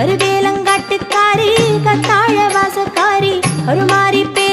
கருவேலங்காட்டுக்காரி கத்தாழ வாசக்காரி கருமாரி பே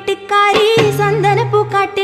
வீட்டுக்காரி சந்தன பூ காட்டு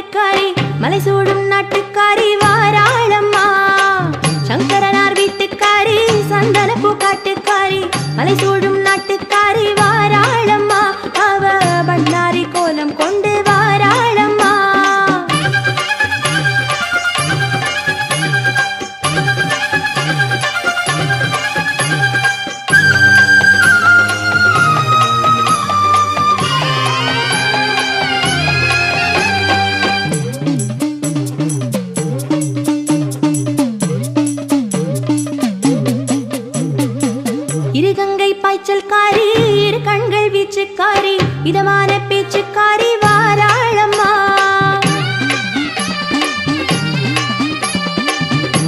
காய்ச்சல்காரி இரு கண்கள் வீச்சுக்காரி இதமான பேச்சுக்காரி வாராளம்மா.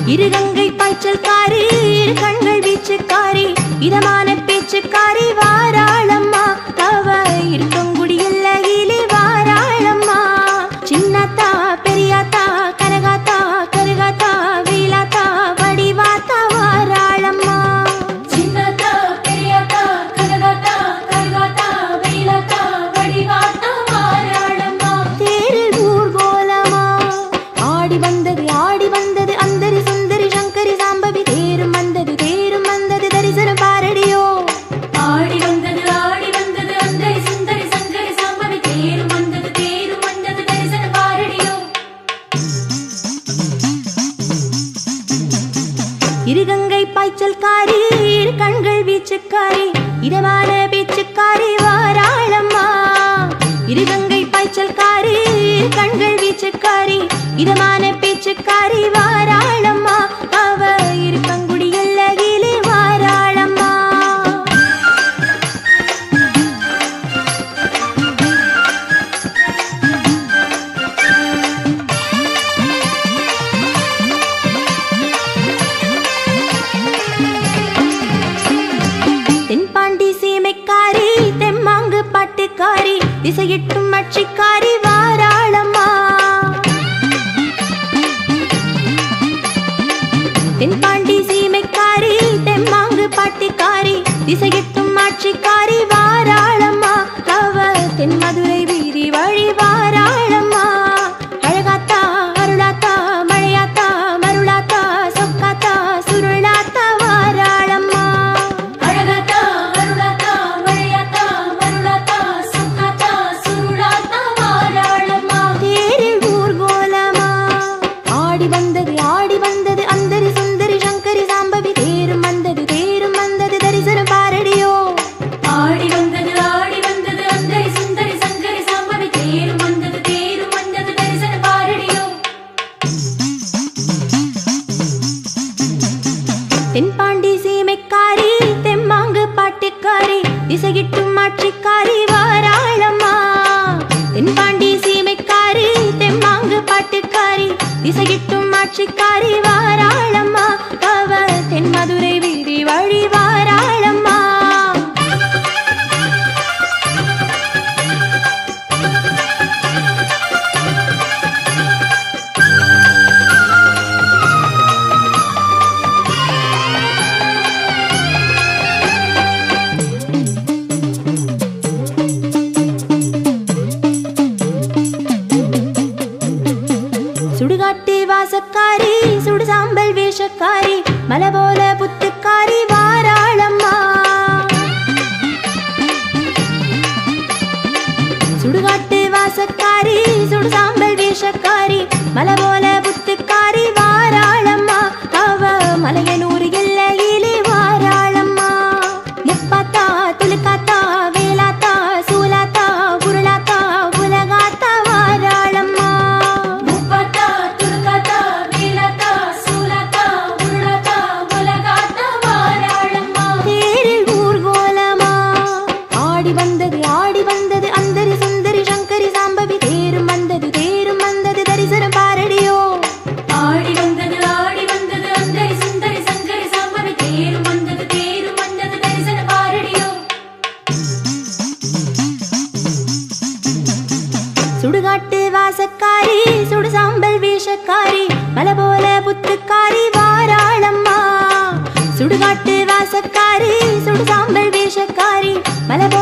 இரு கங்கை பாய்ச்சல்காரி இரு கண்கள் வீச்சுக்காரி இதமான பேச்சுக்காரி வாராளம் இதமான பேச்சுக்காரி வா. மலசூடு சாம்பல் வேஷக்காரி மலபோல Mala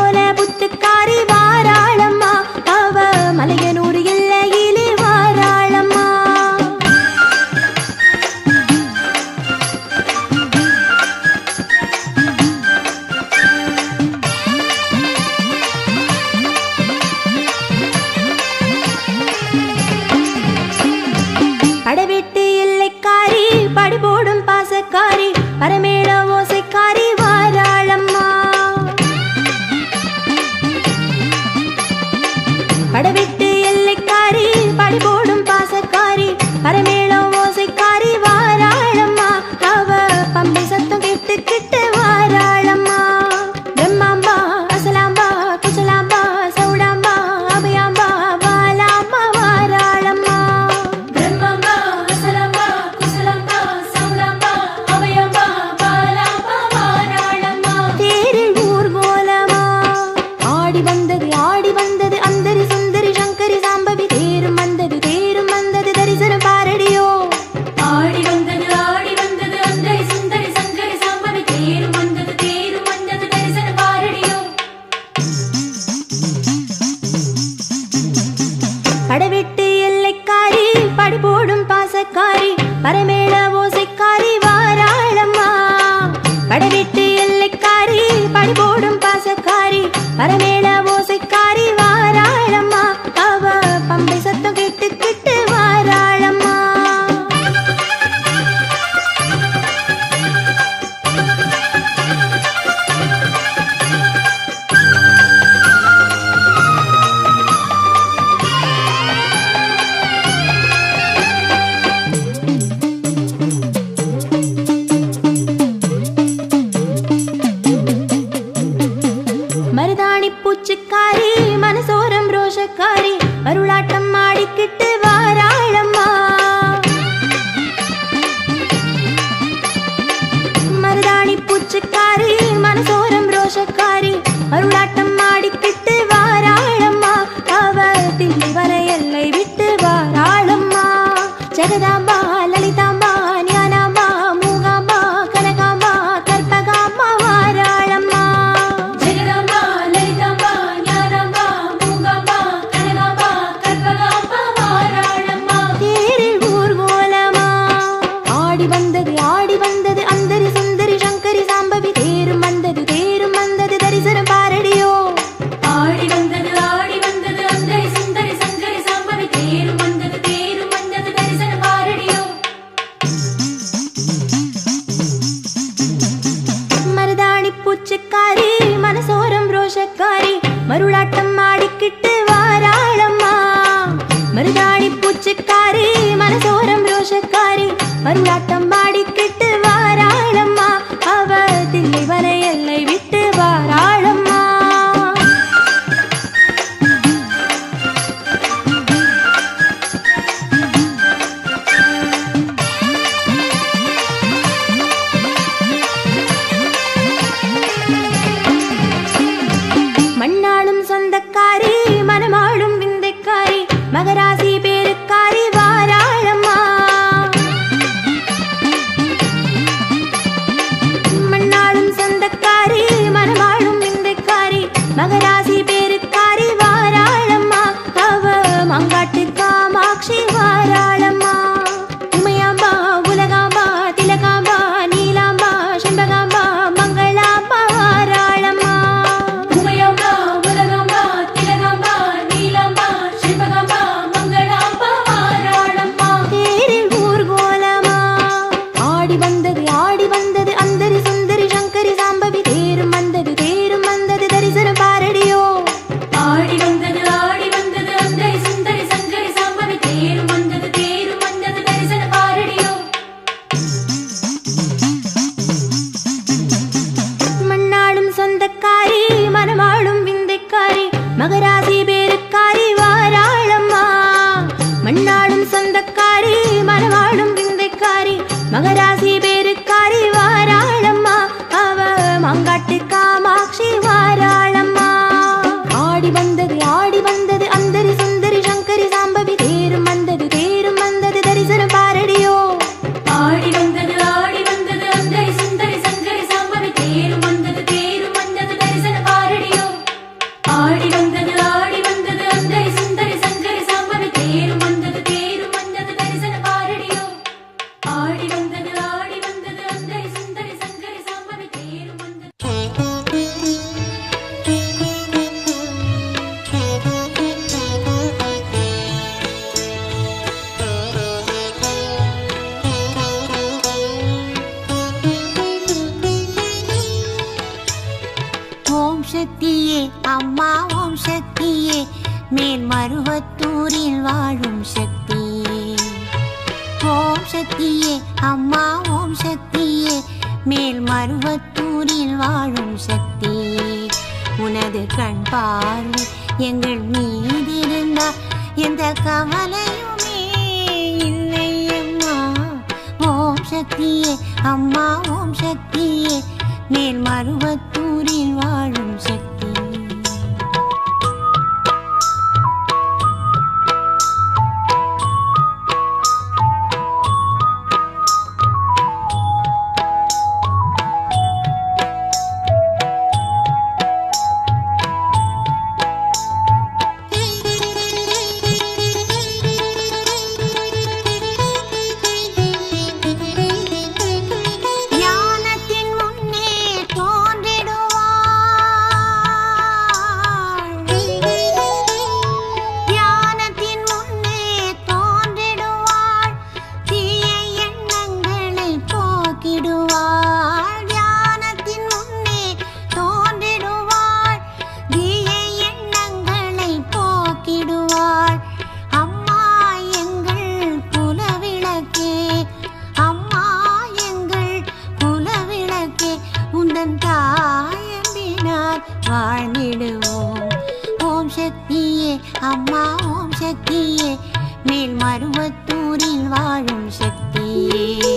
மகராசி பேருக்கு அறிவாராளம்மா அவ மங்காட்டு காமாட்சி வாராளம்மா. சக்தியே மேல் மருவத்தூரில் வாழும் சக்தியே. ஓம் சக்தியே அம்மா ஓம் சக்தியே மேல் மருவத்தூரில் வாழும் சக்தியே. உனது கண் பார்வை எங்கள் மீதிருந்தால் எந்த கவலையுமே இல்லை அம்மா ஓம் சக்தியே அம்மா ஓம் சக்தியே மேல் மருவத்தூர் மேல்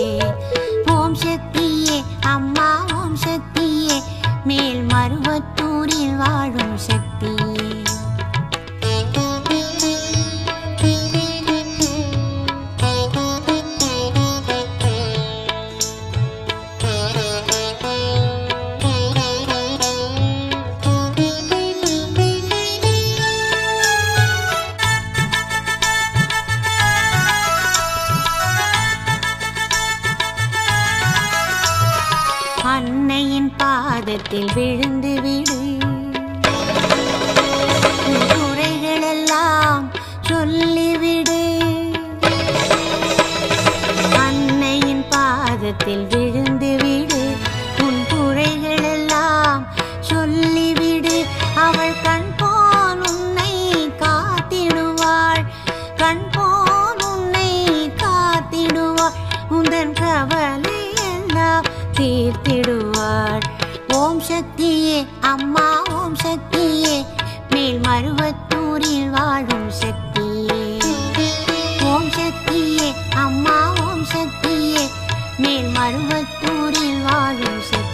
மருவத்தூரில் வாழும் சக்தியே பாதத்தில் விழுந்து விடு. குறைகளெல்லாம் சொல்லிவிடு. அன்னையின் பாதத்தில் விழு மேல் வாழும் சக்தியே. ஓம் சக்தியே அம்மா ஓம் சக்தியே. மேல் மருவத்தூரில் வாழும் சக்தி